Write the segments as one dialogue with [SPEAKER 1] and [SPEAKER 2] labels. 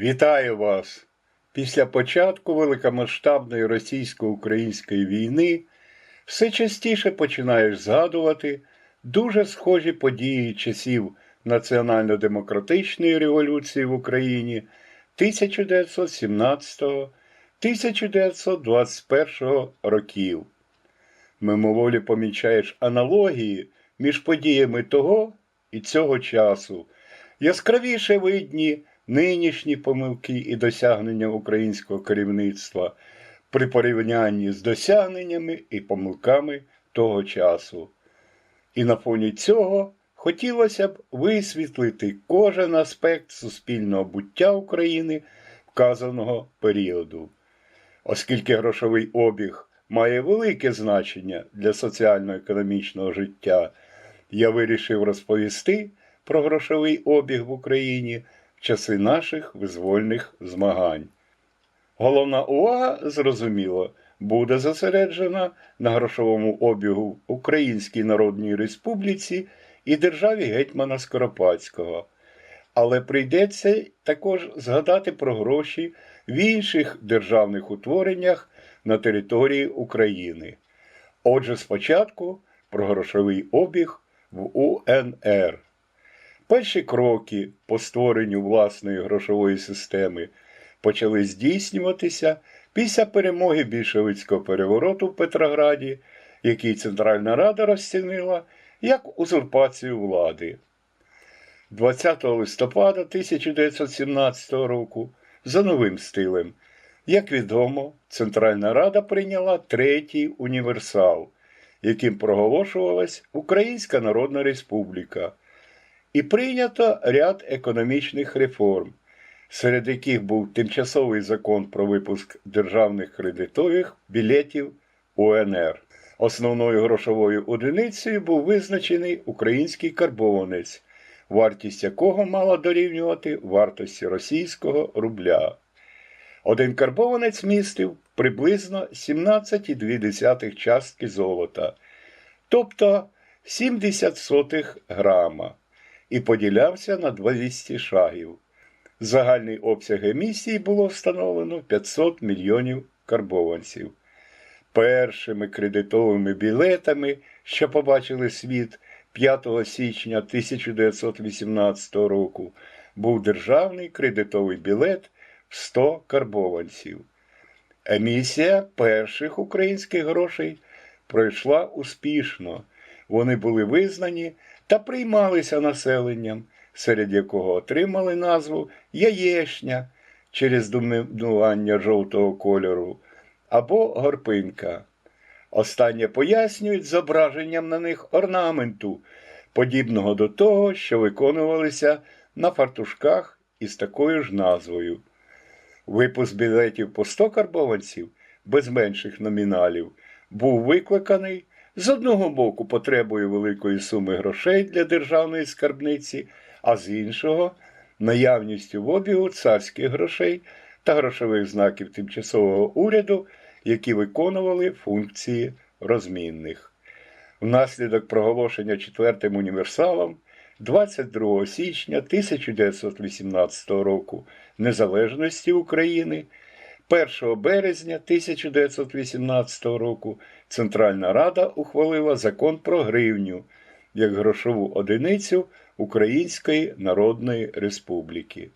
[SPEAKER 1] Вітаю вас! Після початку великомасштабної російсько-української війни все частіше починаєш згадувати дуже схожі події часів національно-демократичної революції в Україні 1917-1921 років. Мимоволі помічаєш аналогії між подіями того і цього часу. Яскравіше видні нинішні помилки і досягнення українського керівництва при порівнянні з досягненнями і помилками того часу. І на фоні цього хотілося б висвітлити кожен аспект суспільного буття України вказаного періоду. Оскільки грошовий обіг має велике значення для соціально-економічного життя, я вирішив розповісти про грошовий обіг в Україні часи наших визвольних змагань. Головна увага, зрозуміло, буде зосереджена на грошовому обігу Українській Народній Республіці і державі гетьмана Скоропадського. Але прийдеться також згадати про гроші в інших державних утвореннях на території України. Отже, спочатку про грошовий обіг в УНР. Перші кроки по створенню власної грошової системи почали здійснюватися після перемоги більшовицького перевороту в Петрограді, який Центральна Рада розцінила як узурпацію влади. 20 листопада 1917 року за новим стилем, як відомо, Центральна Рада прийняла третій універсал, яким проголошувалась Українська Народна Республіка, і прийнято ряд економічних реформ, серед яких був тимчасовий закон про випуск державних кредитових білетів УНР. Основною грошовою одиницею був визначений український карбованець, вартість якого мала дорівнювати вартості російського рубля. Один карбованець містив приблизно 17,2 частки золота, тобто 70 сотих грама, і поділявся на 200 шагів. Загальний обсяг емісії було встановлено 500 мільйонів карбованців. Першими кредитовими білетами, що побачили світ 5 січня 1918 року, був державний кредитовий білет в 100 карбованців. Емісія перших українських грошей пройшла успішно. Вони були визнані та приймалися населенням, серед якого отримали назву Яєшня через домінування жовтого кольору або горпинка. Останнє пояснюють зображенням на них орнаменту, подібного до того, що виконувалися на фартушках із такою ж назвою. Випуск білетів по 100 карбованців без менших номіналів був викликаний з одного боку потребою великої суми грошей для державної скарбниці, а з іншого наявністю в обігу царських грошей та грошових знаків тимчасового уряду, які виконували функції розмінних. Внаслідок проголошення четвертим універсалом 22 січня 1918 року незалежності України. 1 березня 1918 року Центральна Рада ухвалила закон про гривню як грошову одиницю Української Народної Республіки.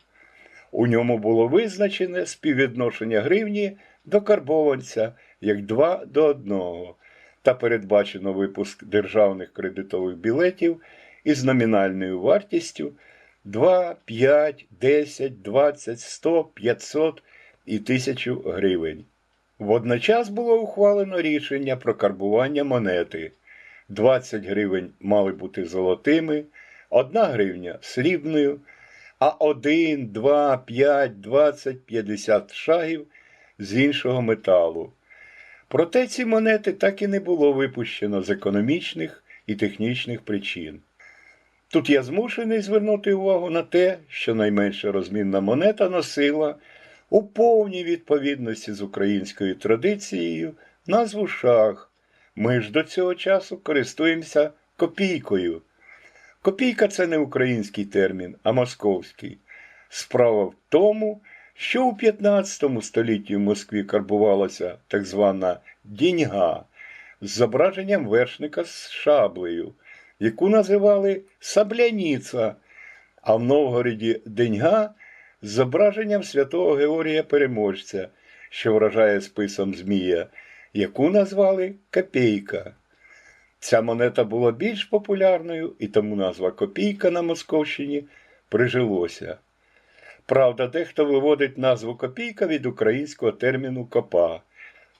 [SPEAKER 1] У ньому було визначене співвідношення гривні до карбованця як 2 до 1 та передбачено випуск державних кредитових білетів із номінальною вартістю 2, 5, 10, 20, 100, 500 і 1000 гривень. Водночас було ухвалено рішення про карбування монети. 20 гривень мали бути золотими, 1 гривня срібною, а 1, 2, 5, 20, 50 шагів з іншого металу. Проте ці монети так і не було випущено з економічних і технічних причин. Тут я змушений звернути увагу на те, що найменша розмінна монета носила у повній відповідності з українською традицією назву шах. Ми ж до цього часу користуємося копійкою. Копійка це не український термін, а московський. Справа в тому, що у 15 столітті в Москві карбувалася так звана діньга з зображенням вершника з шаблею, яку називали сабляніца, а в Новгороді деньга з зображенням святого Георгія Переможця, що вражає списом Змія, яку назвали копійка. Ця монета була більш популярною, і тому назва копійка на Московщині прижилося. Правда, дехто виводить назву копійка від українського терміну копа.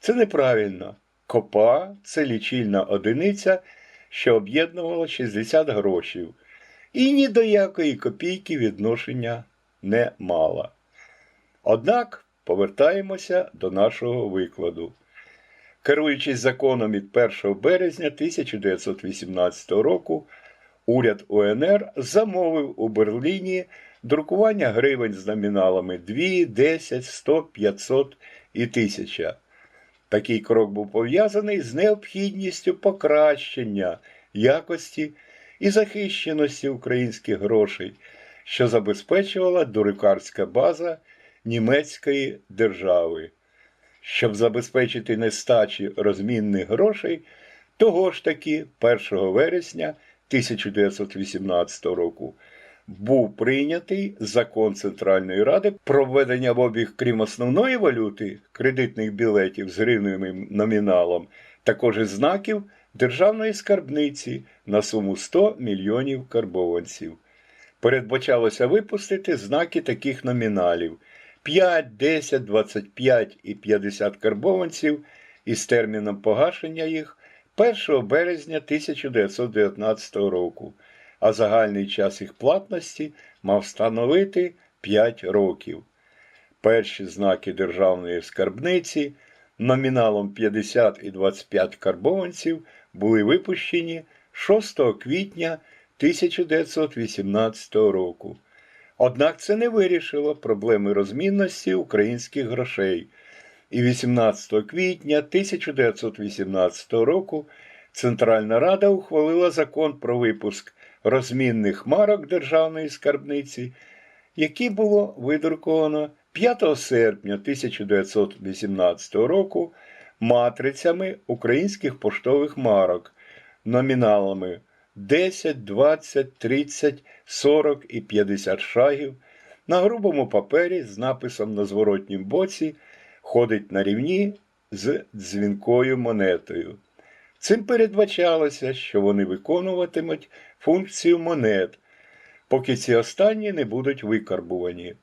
[SPEAKER 1] Це неправильно. Копа це лічильна одиниця, що об'єднувала 60 грошів, і ні до якої копійки відношення не мала. Однак повертаємося до нашого викладу. Керуючись законом від 1 березня 1918 року, уряд УНР замовив у Берліні друкування гривень з номіналами 2, 10, 100, 500 і 1000. Такий крок був пов'язаний з необхідністю покращення якості і захищеності українських грошей, що забезпечувала друкарська база німецької держави. Щоб забезпечити нестачі розмінних грошей, того ж таки 1 вересня 1918 року був прийнятий закон Центральної Ради про введення в обіг, крім основної валюти, кредитних білетів з гривневим номіналом, також і знаків державної скарбниці на суму 100 мільйонів карбованців. Передбачалося випустити знаки таких номіналів 5, 10, 25 і 50 карбованців із терміном погашення їх 1 березня 1919 року, а загальний час їх платності мав становити 5 років. Перші знаки державної скарбниці номіналом 50 і 25 карбованців були випущені 6 квітня 1918 року. Однак це не вирішило проблеми розмінності українських грошей. І 18 квітня 1918 року Центральна Рада ухвалила закон про випуск розмінних марок державної скарбниці, які було видруковано 5 серпня 1918 року матрицями українських поштових марок номіналами 10, 20, 30, 40 і 50 шагів на грубому папері з написом на зворотнім боці ходить на рівні з дзвінкою монетою. Цим передбачалося, що вони виконуватимуть функцію монет, поки ці останні не будуть викарбувані.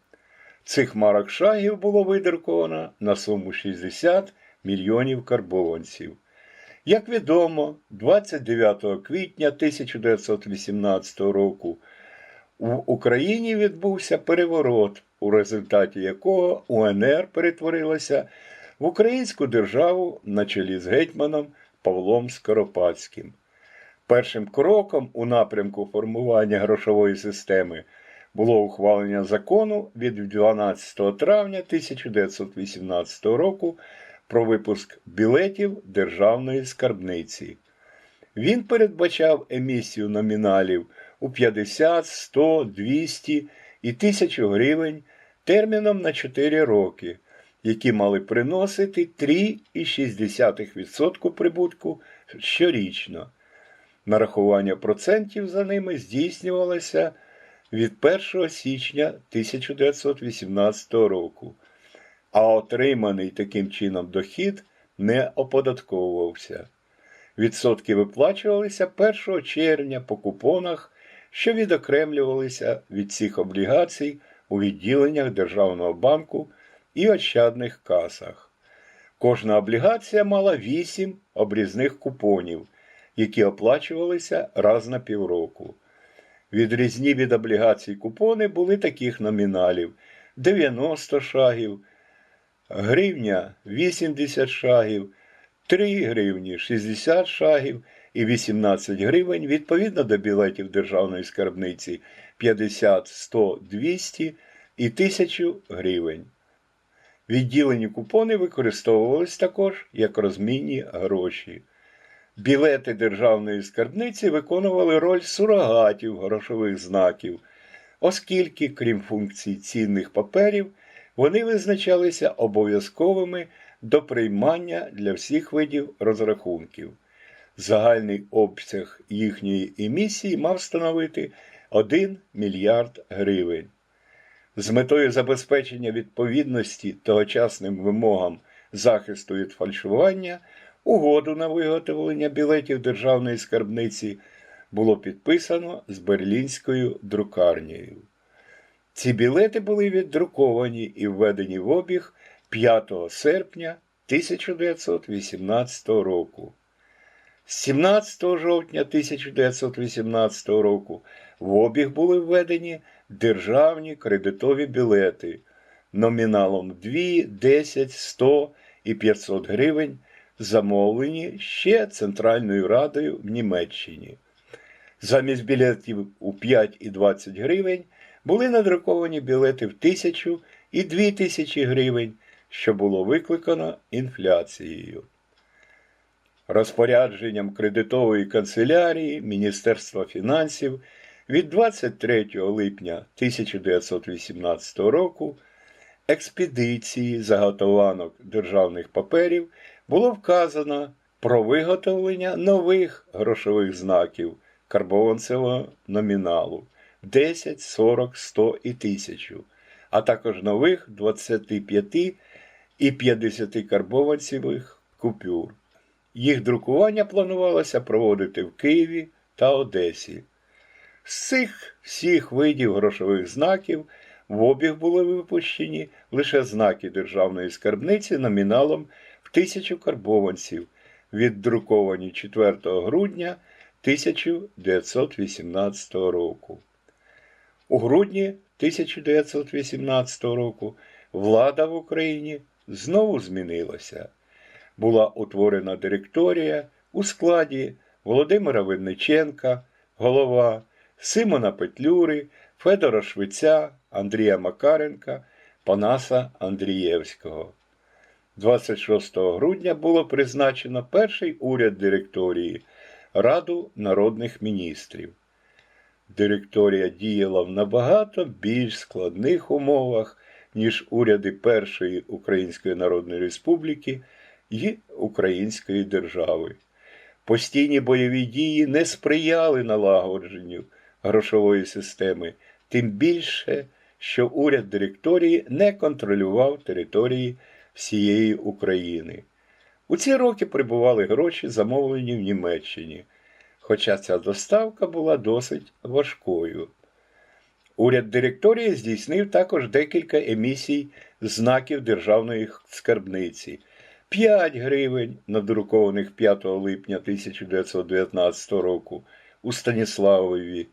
[SPEAKER 1] Цих марок шагів було видруковано на суму 60 мільйонів карбованців. Як відомо, 29 квітня 1918 року в Україні відбувся переворот, у результаті якого УНР перетворилася в українську державу на чолі з гетьманом Павлом Скоропадським. Першим кроком у напрямку формування грошової системи було ухвалення закону від 12 травня 1918 року про випуск білетів державної скарбниці. Він передбачав емісію номіналів у 50, 100, 200 і 1000 гривень терміном на 4 роки, які мали приносити 3,6% прибутку щорічно. Нарахування процентів за ними здійснювалося від 1 січня 1918 року, а отриманий таким чином дохід не оподатковувався. Відсотки виплачувалися 1 червня по купонах, що відокремлювалися від цих облігацій у відділеннях Державного банку і ощадних касах. Кожна облігація мала 8 обрізних купонів, які оплачувалися раз на півроку. Відрізні від облігацій купони були таких номіналів 90 шагів, гривня 80 шагів, 3 гривні 60 шагів і 18 гривень відповідно до білетів Державної скарбниці 50, 100, 200 і 1000 гривень. Відділені купони використовувались також як розмінні гроші. Білети державної скарбниці виконували роль сурогатів грошових знаків, оскільки, крім функцій цінних паперів, вони визначалися обов'язковими до приймання для всіх видів розрахунків. Загальний обсяг їхньої емісії мав становити 1 мільярд гривень. З метою забезпечення відповідності тогочасним вимогам захисту від фальшування, угоду на виготовлення білетів державної скарбниці було підписано з берлінською друкарнею. Ці білети були віддруковані і введені в обіг 5 серпня 1918 року. З 17 жовтня 1918 року в обіг були введені державні кредитові білети номіналом 2, 10, 100 і 500 гривень, замовлені ще Центральною Радою в Німеччині. Замість білетів у 5 і 20 гривень були надруковані білети в 1000 і 2000 гривень, що було викликано інфляцією. Розпорядженням кредитової канцелярії Міністерства фінансів від 23 липня 1918 року експедиції заготованок державних паперів було вказано про виготовлення нових грошових знаків карбованцевого номіналу 10, 40, 100 і 1000, а також нових 25 і 50 карбованцевих купюр. Їх друкування планувалося проводити в Києві та Одесі. З цих всіх видів грошових знаків в обіг були випущені лише знаки державної скарбниці номіналом в тисячу карбованців, віддруковані 4 грудня 1918 року. У грудні 1918 року влада в Україні знову змінилася. Була утворена директорія у складі Володимира Винниченка, голова, Симона Петлюри, Федора Швеця, Андрія Макаренка, Панаса Андрієвського. 26 грудня було призначено перший уряд директорії Раду народних міністрів. Директорія діяла в набагато більш складних умовах, ніж уряди Першої Української Народної Республіки і Української держави. Постійні бойові дії не сприяли налагодженню грошової системи, тим більше, що уряд директорії не контролював території всієї України. У ці роки прибували гроші, замовлені в Німеччині, хоча ця доставка була досить важкою. Уряд директорії здійснив також декілька емісій знаків державної скарбниці. 5 гривень, надрукованих 5 липня 1919 року у Станіславові,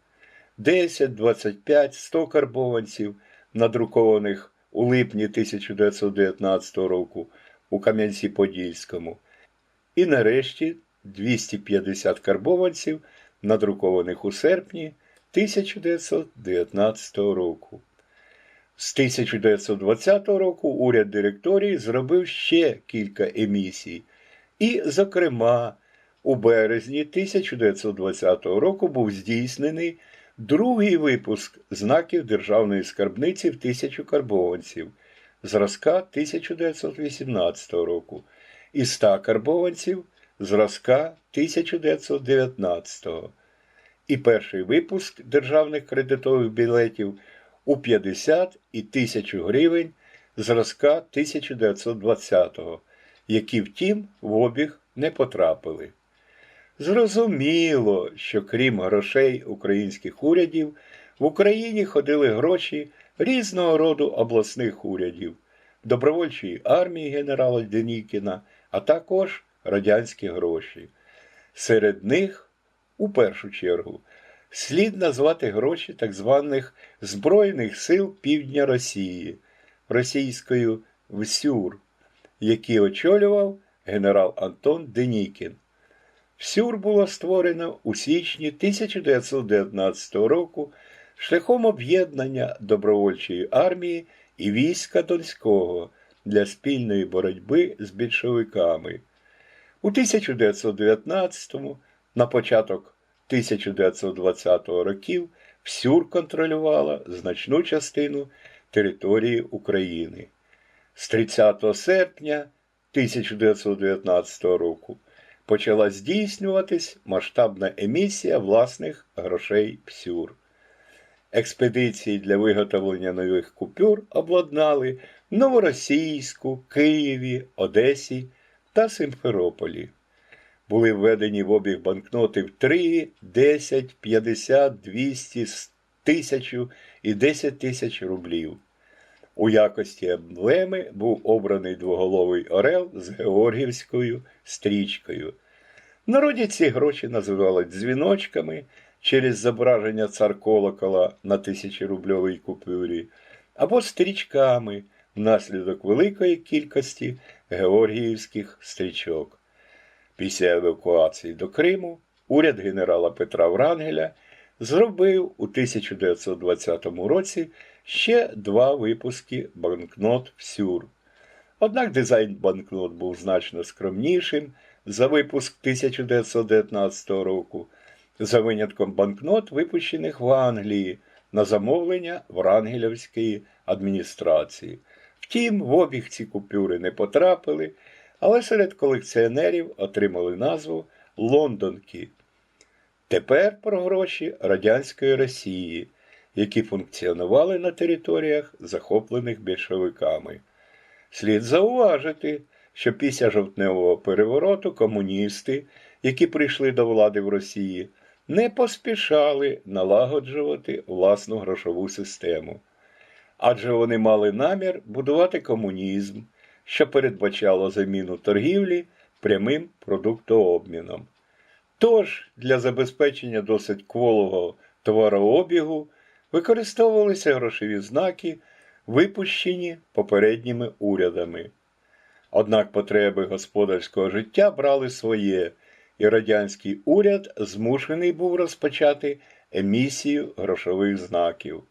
[SPEAKER 1] 10, 25, 100 карбованців, надрукованих у липні 1919 року у Кам'янці-Подільському, і нарешті 250 карбованців, надрукованих у серпні 1919 року. З 1920 року уряд директорії зробив ще кілька емісій, і, зокрема, у березні 1920 року був здійснений другий випуск знаків Державної скарбниці в тисячу карбованців зразка 1918 року і 100 карбованців зразка 1919-го і перший випуск державних кредитових білетів у 50 і 1000 гривень зразка 1920-го, які, втім, в обіг не потрапили. Зрозуміло, що крім грошей українських урядів, в Україні ходили гроші різного роду обласних урядів, добровольчої армії генерала Денікіна, а також радянські гроші. Серед них, у першу чергу, слід назвати гроші так званих Збройних сил Півдня Росії, російською ВСЮР, які очолював генерал Антон Денікін. ВСЮР було створено у січні 1919 року шляхом об'єднання добровольчої армії і війська Донського для спільної боротьби з більшовиками. У 1919-му, на початок 1920 років, ВСЮР контролювала значну частину території України. З 30 серпня 1919 року почала здійснюватись масштабна емісія власних грошей псюр. Експедиції для виготовлення нових купюр обладнали Новоросійську, Києві, Одесі та Симферополі. Були введені в обіг банкноти в 3, 10, 50, 200, 1000 і 10 тисяч рублів. У якості емблеми був обраний двоголовий орел з георгівською стрічкою. В народі ці гроші називали дзвіночками через зображення цар колокола на тисячерубльовій купюрі, або стрічками внаслідок великої кількості георгіївських стрічок. Після евакуації до Криму уряд генерала Петра Врангеля зробив у 1920 році ще два випуски банкнот Всюр. Однак дизайн банкнот був значно скромнішим за випуск 1919 року, за винятком банкнот, випущених в Англії на замовлення Врангелівської адміністрації. Втім, в обіг ці купюри не потрапили, але серед колекціонерів отримали назву Лондонки. Тепер про гроші Радянської Росії, які функціонували на територіях, захоплених більшовиками. Слід зауважити, що після жовтневого перевороту комуністи, які прийшли до влади в Росії, не поспішали налагоджувати власну грошову систему. Адже вони мали намір будувати комунізм, що передбачало заміну торгівлі прямим продуктообміном. Тож для забезпечення досить кволого товарообігу використовувалися грошові знаки, випущені попередніми урядами. Однак потреби господарського життя брали своє, і радянський уряд змушений був розпочати емісію грошових знаків.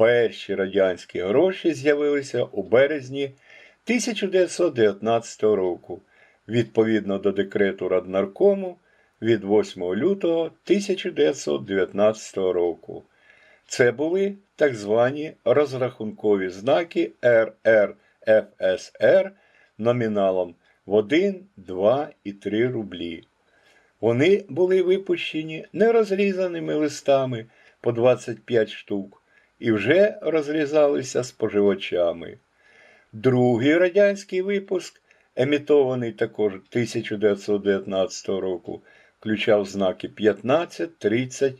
[SPEAKER 1] Перші радянські гроші з'явилися у березні 1919 року, відповідно до декрету Раднаркому від 8 лютого 1919 року. Це були так звані розрахункові знаки РРФСР номіналом в 1, 2 і 3 рублі. Вони були випущені нерозрізаними листами по 25 штук і вже розрізалися споживачами. Другий радянський випуск, емітований також 1919 року, включав знаки 15, 30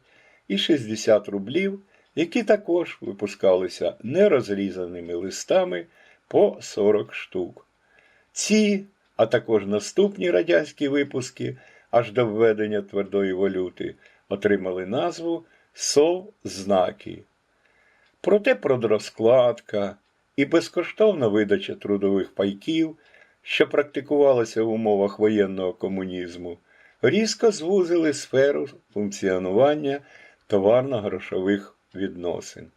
[SPEAKER 1] і 60 рублів, які також випускалися нерозрізаними листами по 40 штук. Ці, а також наступні радянські випуски аж до введення твердої валюти, отримали назву Совзнаки. Проте продрозкладка і безкоштовна видача трудових пайків, що практикувалася в умовах воєнного комунізму, різко звузили сферу функціонування товарно-грошових відносин.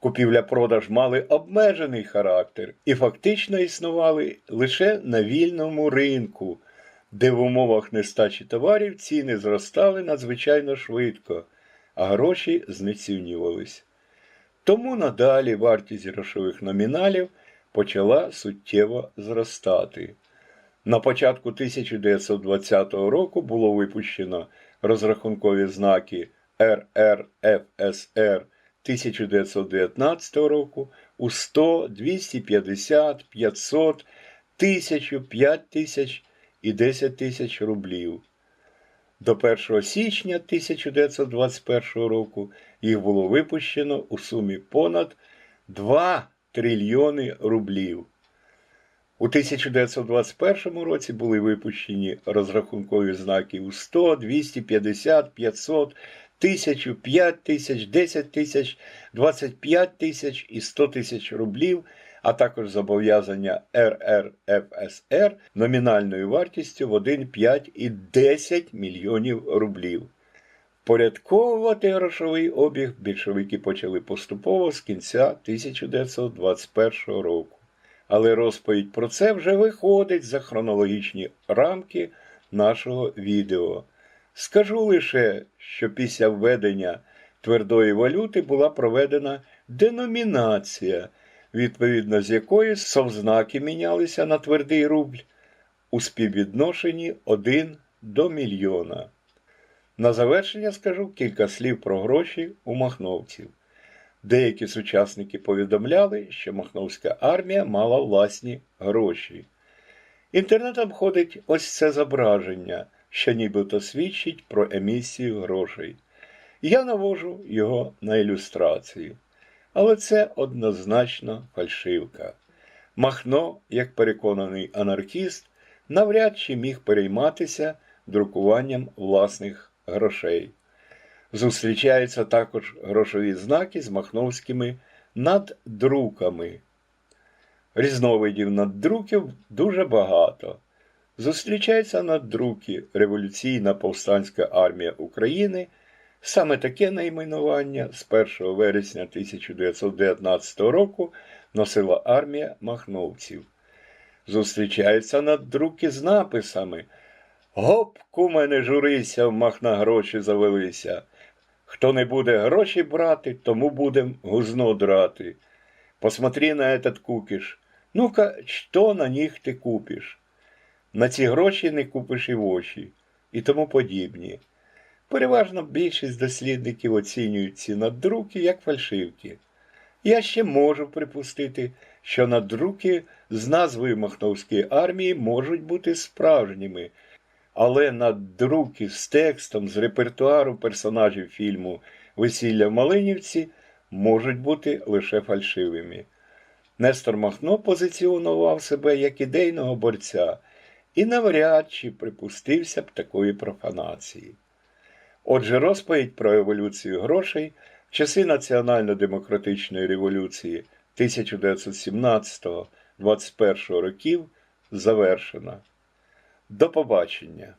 [SPEAKER 1] Купівля-продаж мали обмежений характер і фактично існували лише на вільному ринку, де в умовах нестачі товарів ціни зростали надзвичайно швидко, а гроші знецінювались. Тому надалі вартість грошових номіналів почала суттєво зростати. На початку 1920 року було випущено розрахункові знаки РРФСР 1919 року у 100, 250, 500, 1000, 5000 і 10 тисяч рублів. До 1 січня 1921 року їх було випущено у сумі понад 2 трильйони рублів. У 1921 році були випущені розрахункові знаки у 100, 250, 500, 1000, 5 тисяч, 10 тисяч, 25 тисяч і 100 тисяч рублів, а також зобов'язання РРФСР номінальною вартістю в 1, 5 і 10 мільйонів рублів. Порядковувати грошовий обіг більшовики почали поступово з кінця 1921 року. Але розповідь про це вже виходить за хронологічні рамки нашого відео. Скажу лише, що після введення твердої валюти була проведена деномінація, відповідно з якої совзнаки мінялися на твердий рубль у співвідношенні 1 до мільйона. На завершення скажу кілька слів про гроші у махновців. Деякі сучасники повідомляли, що Махновська армія мала власні гроші. Інтернетом ходить ось це зображення, що нібито свідчить про емісію грошей. Я навожу його на ілюстрацію. Але це однозначно фальшивка. Махно, як переконаний анархіст, навряд чи міг перейматися друкуванням власних грошей. Зустрічаються також грошові знаки з махновськими наддруками. Різновидів наддруків дуже багато. Зустрічаються наддруки Революційна повстанська армія України. Саме таке найменування з 1 вересня 1919 року носила армія махновців. Зустрічаються наддруки з написами Гоп, куме, не журися, в махна гроші завелися. Хто не буде гроші брати, тому будем гузно драти. Посмотри на этот кукиш. Ну-ка, що на них ти купиш? На ці гроші не купиш і воші, і тому подібні. Переважно більшість дослідників оцінюють ці надруки як фальшивки. Я ще можу припустити, що надруки з назвою Махновської армії можуть бути справжніми, але надруки з текстом з репертуару персонажів фільму Весілля в Малинівці можуть бути лише фальшивими. Нестор Махно позиціонував себе як ідейного борця і навряд чи припустився б такої профанації. Отже, розповідь про еволюцію грошей в часи Національно-демократичної революції 1917-21 років завершена. До побачення!